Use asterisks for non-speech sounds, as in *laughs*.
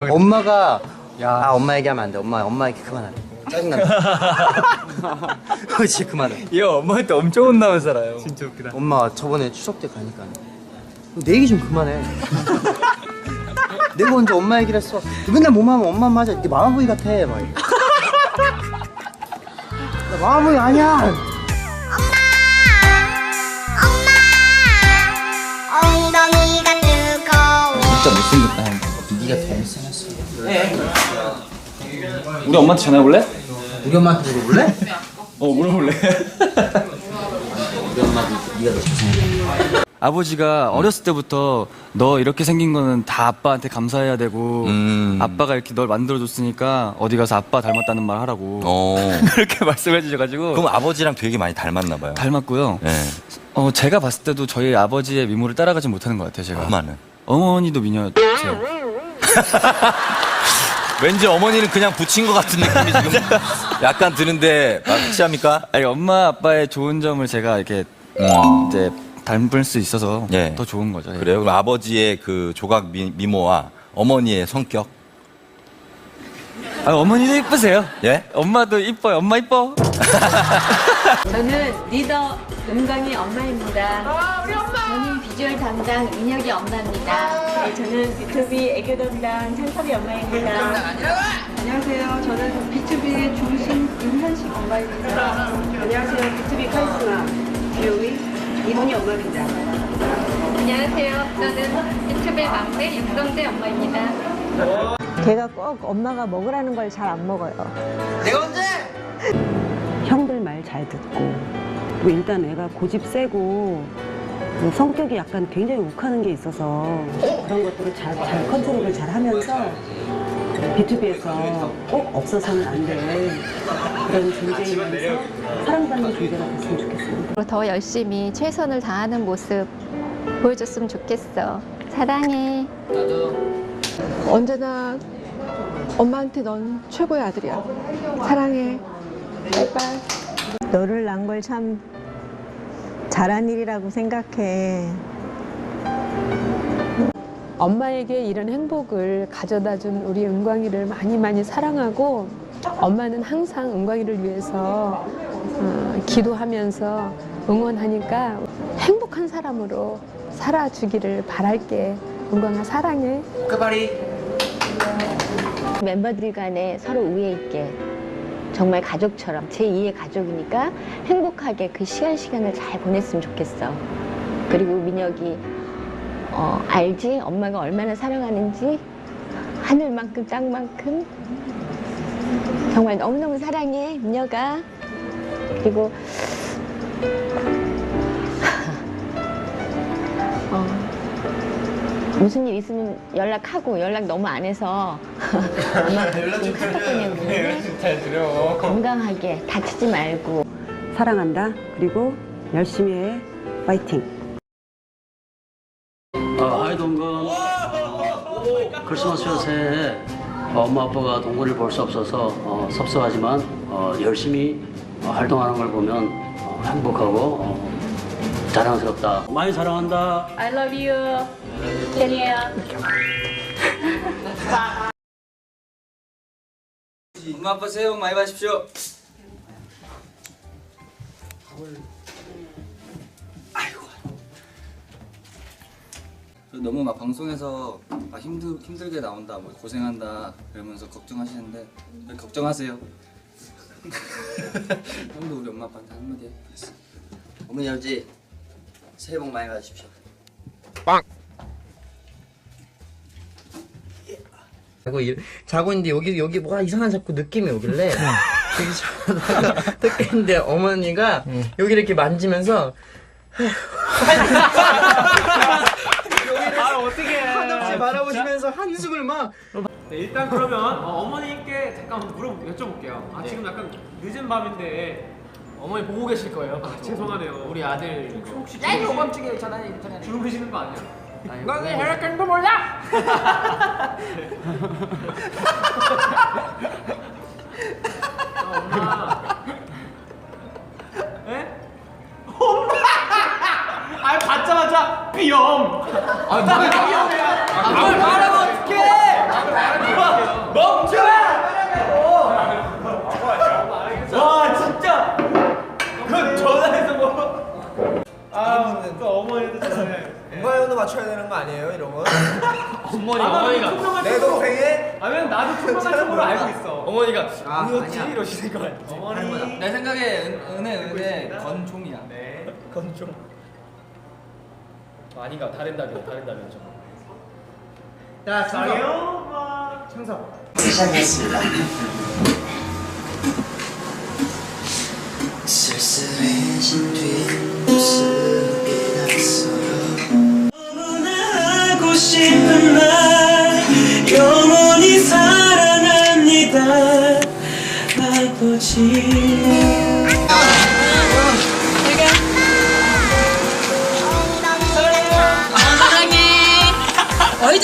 엄마가 아 엄마 얘기하면 안 돼. 엄마 엄마 얘기 그만하래. 짜증난다. *laughs* 그렇지 그만해. 얘 엄마한테 엄청 혼나면서라요. 진짜 웃기다. 엄마 저번에 추석 때 가니까 내 얘기 좀 그만해. *laughs* 내가 언제 엄마 얘기를 했어? 너 맨날 뭐만 하면 엄마 맞아. 네 마마보이 같아. 막. 이래. *laughs* 나 마마보이 아니야. 네가 더 못생겼어. 우리 엄마한테 전화해볼래? 우리 엄마한테 물어볼래? 어 물어볼래. 우리 엄마한테 네가 더 잘생겼어. 아버지가 어렸을 때부터 너 이렇게 생긴 거는 다 아빠한테 감사해야 되고 음. 아빠가 이렇게 널 만들어줬으니까 어디 가서 아빠 닮았다는 말 하라고 어. *laughs* 그렇게 말씀해 주셔가지고 그럼 아버지랑 되게 많이 닮았나 봐요. 닮았고요. 네. 어 제가 봤을 때도 저희 아버지의 미모를 따라가지 못하는 것 같아요. 제가 엄마는. 어머니도 미녀세요. *laughs* 왠지 어머니는 그냥 붙인 것 같은 느낌이 지금 약간 드는데 확실합니까? 아니 엄마 아빠의 좋은 점을 제가 이렇게 음. 이제 닮을 수 있어서 예. 더 좋은 거죠. 예. 그래요? 그럼 아버지의 그 조각 미, 미모와 어머니의 성격? 아, 어머니도 이쁘세요. 예? 엄마도 이뻐요. 엄마 이뻐. *laughs* 저는 리더 은광이 엄마입니다. 저는 비주얼 담당 인혁이 엄마입니다. 네, 저는 비투비 애교 담당 찬섭이 엄마입니다. 안녕하세요. 저는 비투비의 중심 임현식 엄마입니다. 안녕하세요. 비투비 카리스마 귀요미 이문희 엄마입니다. 안녕하세요. 저는 유튜브 막내 육성재 엄마입니다. 걔가 꼭 엄마가 먹으라는 걸 잘 안 먹어요. 형들 말 잘 듣고 뭐 일단 애가 고집 세고 뭐 성격이 약간 굉장히 욱하는 게 있어서 그런 것들을 잘, 잘 컨트롤을 잘 하면서 B2B에서 꼭 없어서는 안 될 그런 존재이면서 사랑받는 존재가 됐으면 좋겠습니다. 더 열심히 최선을 다하는 모습 보여줬으면 좋겠어. 사랑해. 언제나 엄마한테 넌 최고의 아들이야. 사랑해. 바이바이. 너를 낳은 걸 참 잘한 일이라고 생각해. 엄마에게 이런 행복을 가져다 준 우리 은광이를 많이 많이 사랑하고 엄마는 항상 은광이를 위해서 어, 기도하면서 응원하니까 행복한 사람으로 살아주기를 바랄게. 은광아 사랑해. 멤버들 간에 서로 우애 있게 정말 가족처럼 제2의 가족이니까 행복하게 그 시간 시간을 잘 보냈으면 좋겠어. 그리고 민혁이 어, 알지? 엄마가 얼마나 사랑하는지 하늘만큼 땅만큼 정말 너무너무 사랑해 민혁아. 그리고 무슨 일 있으면 연락하고 연락 너무 안 해서 *laughs* 엄마 지금 카톡 보내고 있는데 잘 들어. 건강하게 다치지 말고 사랑한다. 그리고 열심히 해. 파이팅. 어, 하이 동건 어, 크리스마스와 새해에 어, 엄마 아빠가 동건을 볼 수 없어서 어, 섭섭하지만 어, 열심히 어, 활동하는 걸 보면 어, 행복하고 어, 자랑스럽다 많이 사랑한다 I love you. 제니야. 엄마 아빠 새해 복 많이 받으십시오. 아이고. 너무 막 방송에서 막 힘들 힘들게 나온다, 뭐 고생한다 그러면서 걱정하시는데 왜 걱정하세요. *laughs* 형도 우리 엄마 아빠한테 한마디 해. 어머니 아버지 새해 복 많이 받으십시오. 자고 일, 자고 있는데 여기 여기 뭐가 이상한 자꾸 느낌이 오길래 여기 자다가 딱 깼는데 어머니가 여기 이렇게 만지면서 여기를 한없이 바라보시면서 한숨을 막. 네, 일단 그러면 어, 어머니께 잠깐 물어 여쭤볼게요. 아 지금 약간 늦은 밤인데 어머니 보고 계실 거예요. 아, 죄송하네요. 우리 아들 혹시 야 이거 오밤중에 전화해 전화 주무시는 거 아니야? 너는 혈액형도 몰라? 엄마. *laughs* 에? 엄마! 아 받자마자 비염. 아, 나 비염이야. 아, 뭘 말하면 어떡해? *coughs* 투명한 내 동생의 아면 나도 투명한 쪽으로 알고 있어. 어머니가 아, 뭐였지 아니야. 이러시는 거 같아. 어머니. 내 생각에 은, 은혜 은혜 건총이야. 네. 건좀. 어, 아닌가 다른 답이요 다른 답이요 좀. 자, 장영 청석. 시작했습니다. 쓸쓸해진 뒷 갈 거지